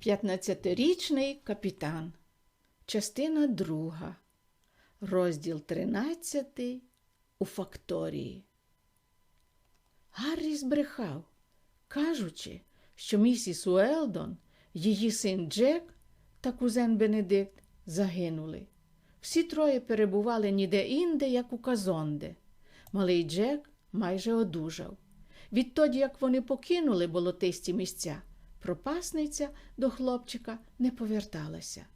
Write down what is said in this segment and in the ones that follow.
П'ятнадцятирічний капітан. Частина друга. Розділ тринадцятий у факторії. Гаррі збрехав, кажучи, що місіс Уелдон, її син Джек та кузен Бенедикт загинули. Всі троє перебували ніде інде, як у Казонде. Малий Джек майже одужав. Відтоді, як вони покинули болотисті місця, пропасниця до хлопчика не поверталася.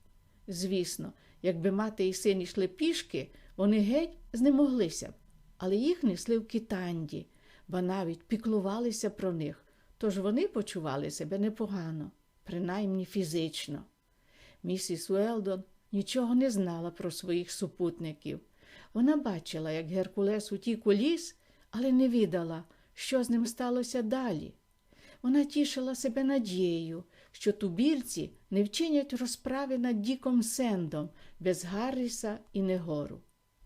Звісно, якби мати і син йшли пішки, вони геть знемоглися б, але їх несли в китанді, ба навіть піклувалися про них, тож вони почували себе непогано, принаймні фізично. Місіс Уелдон нічого не знала про своїх супутників. Вона бачила, як Геркулес утік у ліс, але не відала, що з ним сталося далі. Вона тішила себе надією, що тубільці не вчинять розправи над Діком Сендом без Гарріса і Негору.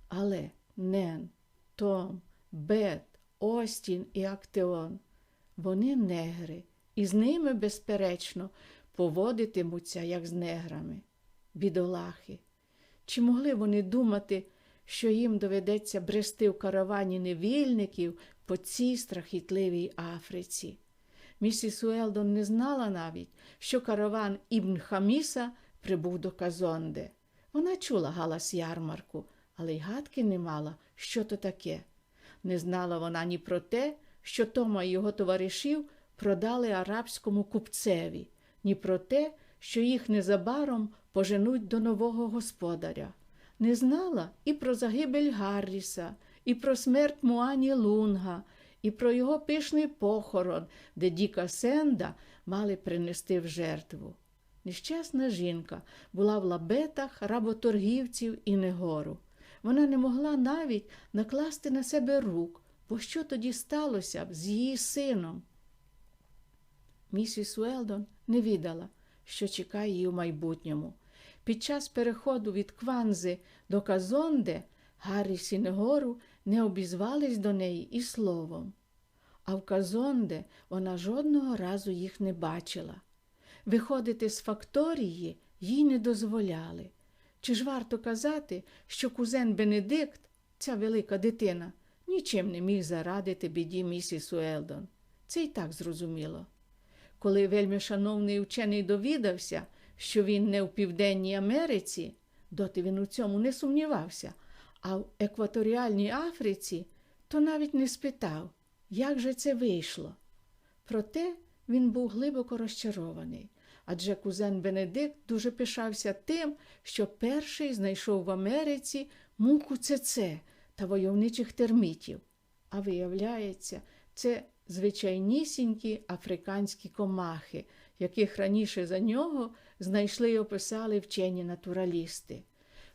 Але Нен, Том, Бет, Остін і Актеон вони негри, і з ними, безперечно, поводитимуться, як з неграми. Бідолахи. Чи могли вони думати, що їм доведеться брести в каравані невільників по цій страхітливій Африці? Місіс Уелдон не знала навіть, що караван Ібн Хаміса прибув до Казонде. Вона чула галас ярмарку, але й гадки не мала, що то таке. Не знала вона ні про те, що Тома і його товаришів продали арабському купцеві, ні про те, що їх незабаром поженуть до нового господаря. Не знала і про загибель Гарріса, і про смерть Муані Лунга, і про його пишний похорон, де Діка Сенда мали принести в жертву. Нещасна жінка була в лабетах работоргівців і негору. Вона не могла навіть накласти на себе рук, бо що тоді сталося б з її сином? Місіс Уелдон не відала, що чекає її у майбутньому. Під час переходу від Кванзи до Казонде Гарріс і Негору не обізвались до неї і словом. А в Казонде вона жодного разу їх не бачила. Виходити з факторії їй не дозволяли. Чи ж варто казати, що кузен Бенедикт, ця велика дитина, нічим не міг зарадити біді місіс Уелдон? Це й так зрозуміло. Коли вельми шановний учений довідався, що він не в Південній Америці, доти він у цьому не сумнівався, а в екваторіальній Африці, то навіть не спитав, як же це вийшло. Проте він був глибоко розчарований, адже кузен Бенедикт дуже пишався тим, що перший знайшов в Америці муку цеце та войовничих термітів. А виявляється, це звичайнісінькі африканські комахи, яких раніше за нього знайшли й описали вчені натуралісти.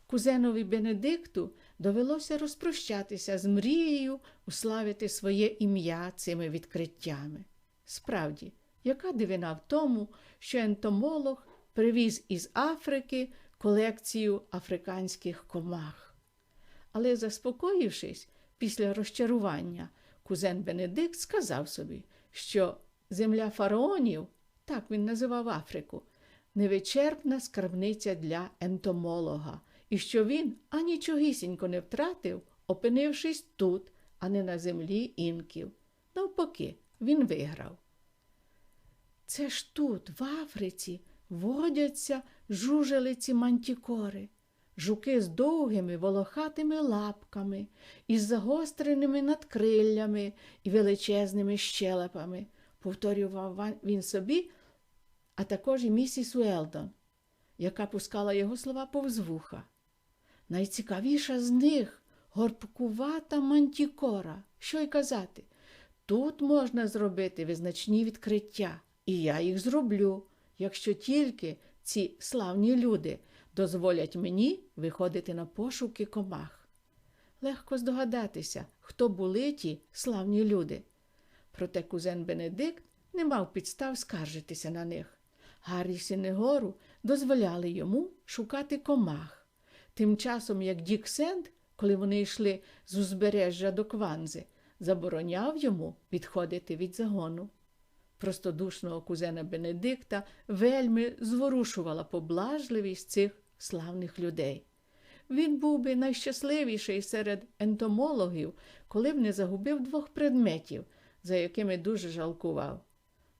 Кузенові Бенедикту довелося розпрощатися з мрією уславити своє ім'я цими відкриттями. Справді, яка дивина в тому, що ентомолог привіз із Африки колекцію африканських комах. Але, заспокоївшись після розчарування, кузен Бенедикт сказав собі, що земля фараонів, так він називав Африку, невичерпна скарбниця для ентомолога, і що він анічогісінько не втратив, опинившись тут, а не на землі інків. Навпаки, він виграв. Це ж тут, в Африці, водяться жужелиці мантікори, жуки з довгими волохатими лапками, із загостреними надкриллями і величезними щелепами, повторював він собі, а також і місіс Уелдон, яка пускала його слова повз вуха. Найцікавіша з них горбкувата мантікора. Що й казати? Тут можна зробити визначні відкриття, і я їх зроблю, якщо тільки ці славні люди дозволять мені виходити на пошуки комах. Легко здогадатися, хто були ті славні люди. Проте кузен Бенедикт не мав підстав скаржитися на них. Гарріс і Негору дозволяли йому шукати комах. Тим часом, як Дік Сенд, коли вони йшли з узбережжя до Кванзи, забороняв йому відходити від загону. простодушного кузена Бенедикта вельми зворушувала поблажливість цих славних людей. Він був би найщасливіший серед ентомологів, коли б не загубив двох предметів, за якими дуже жалкував.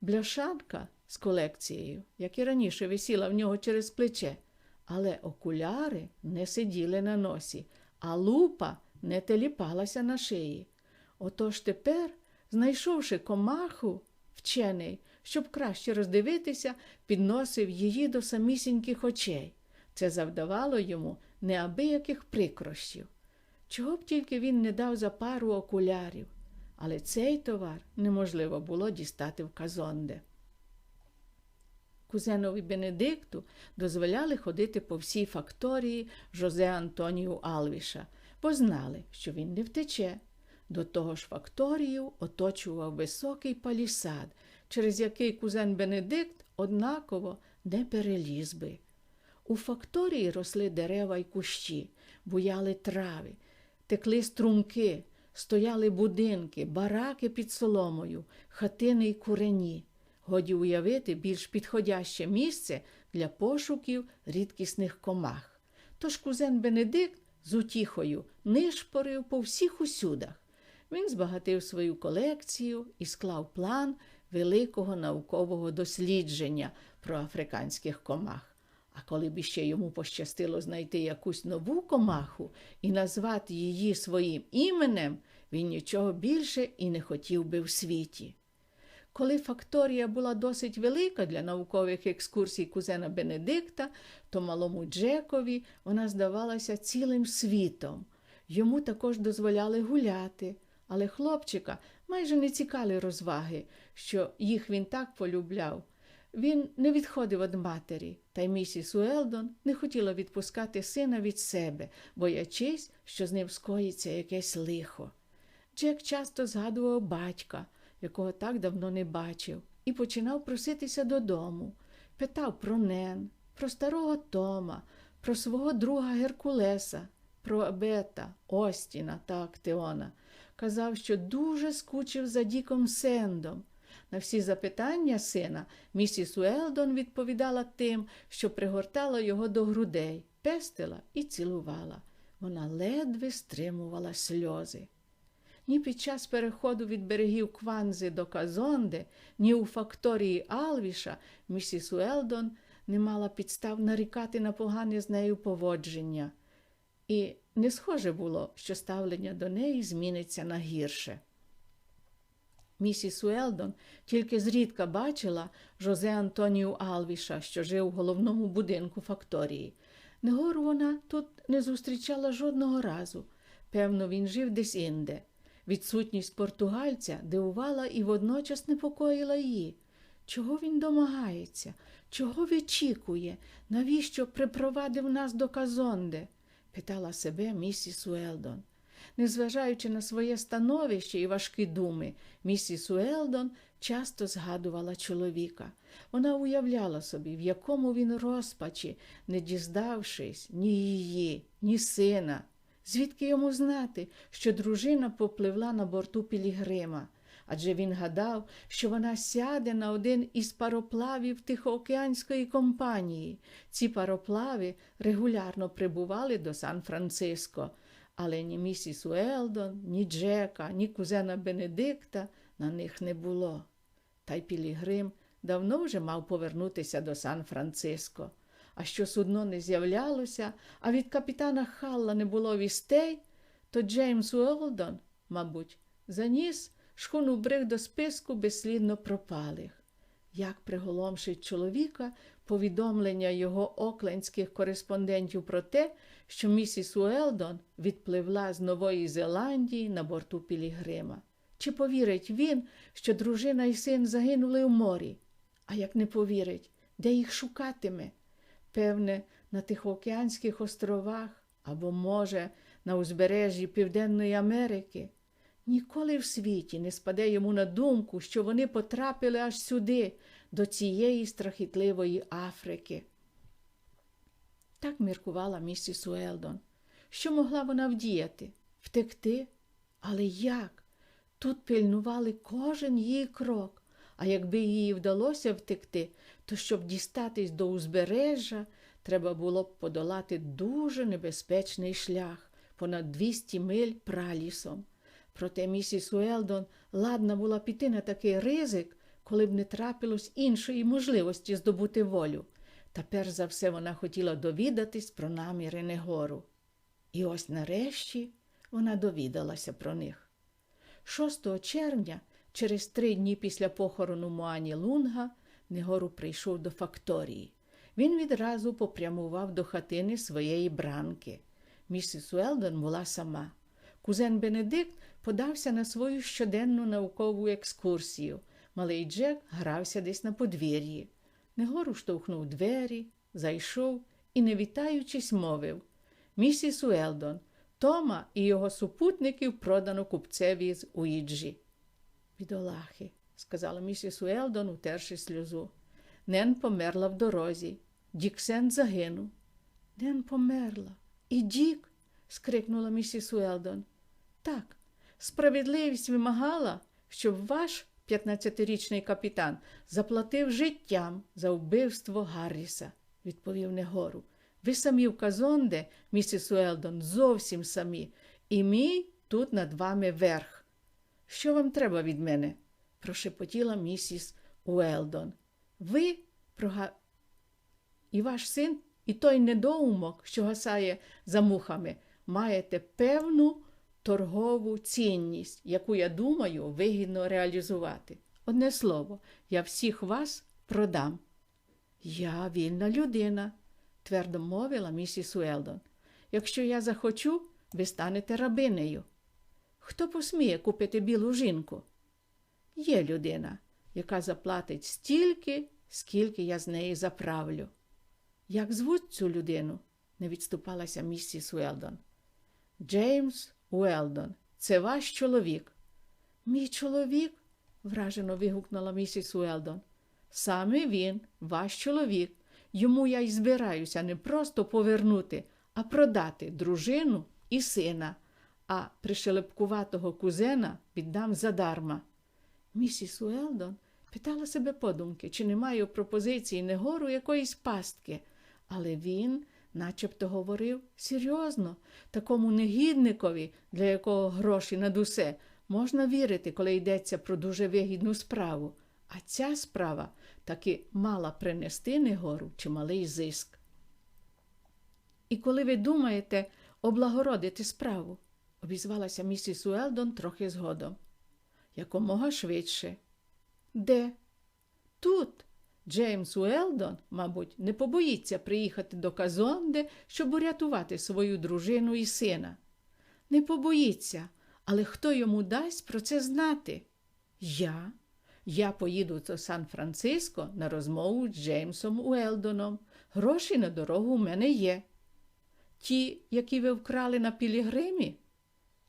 Бляшанка з колекцією, як і раніше висіла в нього через плече, але окуляри не сиділи на носі, а лупа не теліпалася на шиї. Отож тепер, знайшовши комаху, вчений, щоб краще роздивитися, підносив її до самісіньких очей. Це завдавало йому неабияких прикрощів. Чого б тільки він не дав за пару окулярів, але цей товар неможливо було дістати в Казонде. Кузенові Бенедикту дозволяли ходити по всій факторії Жозе Антонію Алвіша, бо знали, що він не втече. До того ж факторію оточував високий палісад, через який кузен Бенедикт однаково не переліз би. У факторії росли дерева й кущі, буяли трави, текли струмки, стояли будинки, бараки під соломою, хатини й курені. Годі уявити більш підходяще місце для пошуків рідкісних комах. Тож кузен Бенедикт з утіхою нишпорив по всіх усюдах. Він збагатив свою колекцію і склав план великого наукового дослідження про африканських комах. А коли б ще йому пощастило знайти якусь нову комаху і назвати її своїм іменем, він нічого більше і не хотів би в світі. Коли факторія була досить велика для наукових екскурсій кузена Бенедикта, то малому Джекові вона здавалася цілим світом. Йому також дозволяли гуляти, але хлопчика майже не цікаві розваги, що їх він так полюбляв. Він не відходив від матері, та й місіс Уелдон не хотіла відпускати сина від себе, боячись, що з ним скоїться якесь лихо. Джек часто згадував батька, якого так давно не бачив, і починав проситися додому. Питав про Нен, про старого Тома, про свого друга Геркулеса, про Абета, Остіна та Актеона. Казав, що дуже скучив за Діком Сендом. На всі запитання сина місіс Уелдон відповідала тим, що пригортала його до грудей, пестила і цілувала. Вона ледве стримувала сльози. Ні під час переходу від берегів Кванзи до Казонде, ні у факторії Алвіша місіс Уелдон не мала підстав нарікати на погане з нею поводження, і не схоже було, що ставлення до неї зміниться на гірше. Місіс Уелдон тільки зрідка бачила Жозе Антонію Алвіша, що жив у головному будинку факторії. Негору вона тут не зустрічала жодного разу. Певно, він жив десь інде. Відсутність португальця дивувала і водночас непокоїла її. Чого він домагається? Чого вичікує? Навіщо припровадив нас до Казонде? питала себе місіс Уелдон. Незважаючи на своє становище і важкі думи, місіс Уелдон часто згадувала чоловіка. Вона уявляла собі, в якому він розпачі, не дізнавшись ні її, ні сина. Звідки йому знати, що дружина попливла на борту Пілігрима? Адже він гадав, що вона сяде на один із пароплавів Тихоокеанської компанії. Ці пароплави регулярно прибували до Сан-Франциско, але ні місіс Уелдон, ні Джека, ні кузена Бенедикта на них не було. Та й Пілігрим давно вже мав повернутися до Сан-Франциско. А що судно не з'являлося, а від капітана Халла не було вістей, то Джеймс Уелдон, мабуть, заніс шхуну бриг до списку безслідно пропалих. Як приголомшить чоловіка повідомлення його оклендських кореспондентів про те, що місіс Уелдон відпливла з Нової Зеландії на борту Пілігрима. Чи повірить він, що дружина і син загинули у морі? А як не повірить, де їх шукатиме? Певне, на Тихоокеанських островах або, може, на узбережжі Південної Америки. Ніколи в світі не спаде йому на думку, що вони потрапили аж сюди, до цієї страхітливої Африки. Так міркувала місіс Уелдон. Що могла вона вдіяти? Втекти? Але як? Тут пильнували кожен її крок, А якби їй вдалося втекти, то щоб дістатись до узбережжя, треба було б подолати дуже небезпечний шлях понад 200 миль пралісом. Проте місіс Уелдон ладна була піти на такий ризик, коли б не трапилось іншої можливості здобути волю. Та перш за все вона хотіла довідатись про наміри Негору. І ось нарешті вона довідалася про них. 6 червня, через три дні після похорону Муані Лунга, Негору прийшов до факторії. Він відразу попрямував до хатини своєї бранки. Місіс Уелдон була сама. Кузен Бенедикт подався на свою щоденну наукову екскурсію. Малий Джек грався десь на подвір'ї. Негору штовхнув двері, зайшов і, не вітаючись, мовив Місіс Уелдон, Тома і його супутників продано купцеві з Уїджі. Бідолахи, сказала місіс Уелдон, утерши сльозу. Нен померла в дорозі. Діксен загинув. Нен померла. І Дік. скрикнула місіс Уелдон. Так, справедливість вимагала, щоб ваш 15-річний капітан заплатив життям за вбивство Гарріса, відповів Негору. Ви самі в Казонде, місіс Уелдон, зовсім самі, і мій тут над вами верх. Що вам треба від мене? Прошепотіла місіс Уелдон. Ви прога... і ваш син, і той недоумок, що гасає за мухами, маєте певну торгову цінність, яку, я думаю, вигідно реалізувати. Одне слово, я всіх вас продам. Я вільна людина, твердо мовила місіс Уелдон. Якщо я захочу, ви станете рабинею. Хто посміє купити білу жінку? Є людина, яка заплатить стільки, скільки я з неї заправлю. Як звуть цю людину? не відступалася місіс Уелдон. Джеймс Уелдон, це ваш чоловік. Мій чоловік? вражено вигукнула місіс Уелдон. Саме він, ваш чоловік. Йому я й збираюся не просто повернути, а продати дружину і сина, а пришелепкуватого кузена віддам задарма. Місіс Уелдон питала себе подумки, чи немає у пропозиції негору якоїсь пастки, але він начебто говорив серйозно, такому негідникові, для якого гроші над усе, можна вірити, коли йдеться про дуже вигідну справу. А ця справа таки мала принести негору чималий зиск. І коли ви думаєте облагородити справу, обізвалася місіс Уелдон трохи згодом. Якомога швидше. Де? Тут. Джеймс Уелдон, мабуть, не побоїться приїхати до Казонде, щоб урятувати свою дружину і сина. Не побоїться, але хто йому дасть про це знати? Я. Я поїду до Сан-Франциско на розмову з Джеймсом Уелдоном. Гроші на дорогу у мене є. Ті, які ви вкрали на Пілігримі?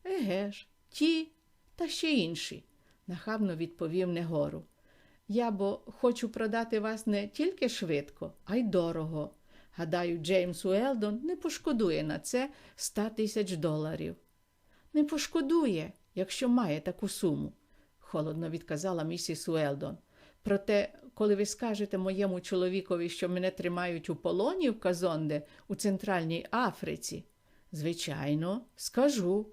Еге ж, ті та ще інші, нахабно відповів Негору. Я бо хочу продати вас не тільки швидко, а й дорого. Гадаю, Джеймс Уелдон не пошкодує на це ста тисяч доларів. Не пошкодує, якщо має таку суму, холодно відказала місіс Уелдон. Проте, коли ви скажете моєму чоловікові, що мене тримають у полоні в Казонде у Центральній Африці, звичайно, скажу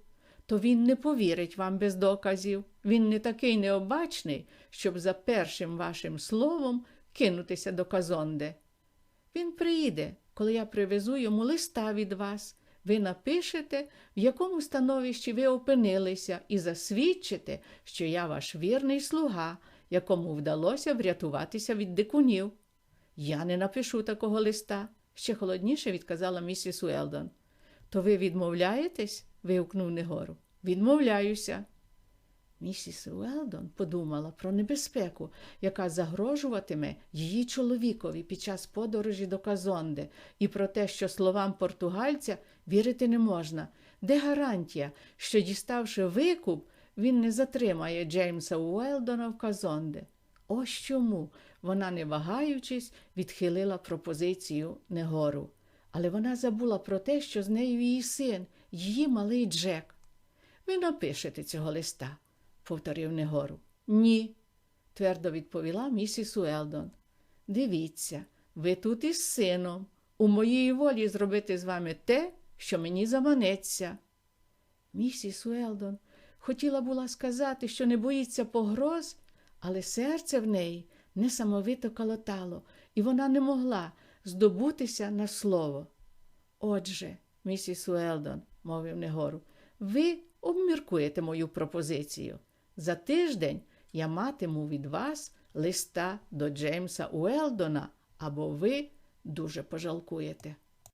то він не повірить вам без доказів. Він не такий необачний, щоб за першим вашим словом кинутися до Казонде. Він приїде, коли я привезу йому листа від вас. Ви напишете, в якому становищі ви опинилися, і засвідчите, що я ваш вірний слуга, якому вдалося врятуватися від дикунів. Я не напишу такого листа, ще холодніше відказала місіс Уелдон. То ви відмовляєтесь? вигукнув Негору. Відмовляюся. Місіс Уелдон подумала про небезпеку, яка загрожуватиме її чоловікові під час подорожі до Казонде, і про те, що словам португальця вірити не можна. Де гарантія, що, діставши викуп, він не затримає Джеймса Уелдона в Казонде? Ось чому вона, не вагаючись, відхилила пропозицію Негору. Але вона забула про те, що з нею її син, її малий Джек. Ви напишете цього листа, повторив Негору. Ні. твердо відповіла місіс Уелдон. Дивіться, ви тут із сином. У моїй волі зробити з вами те, що мені заманеться. Місіс Уелдон хотіла була сказати, що не боїться погроз, але серце в неї несамовито калотало, і вона не могла здобутися на слово. Отже, місіс Уелдон, мовив Негору, ви обміркуєте мою пропозицію. За тиждень я матиму від вас листа до Джеймса Уелдона, або ви дуже пожалкуєте.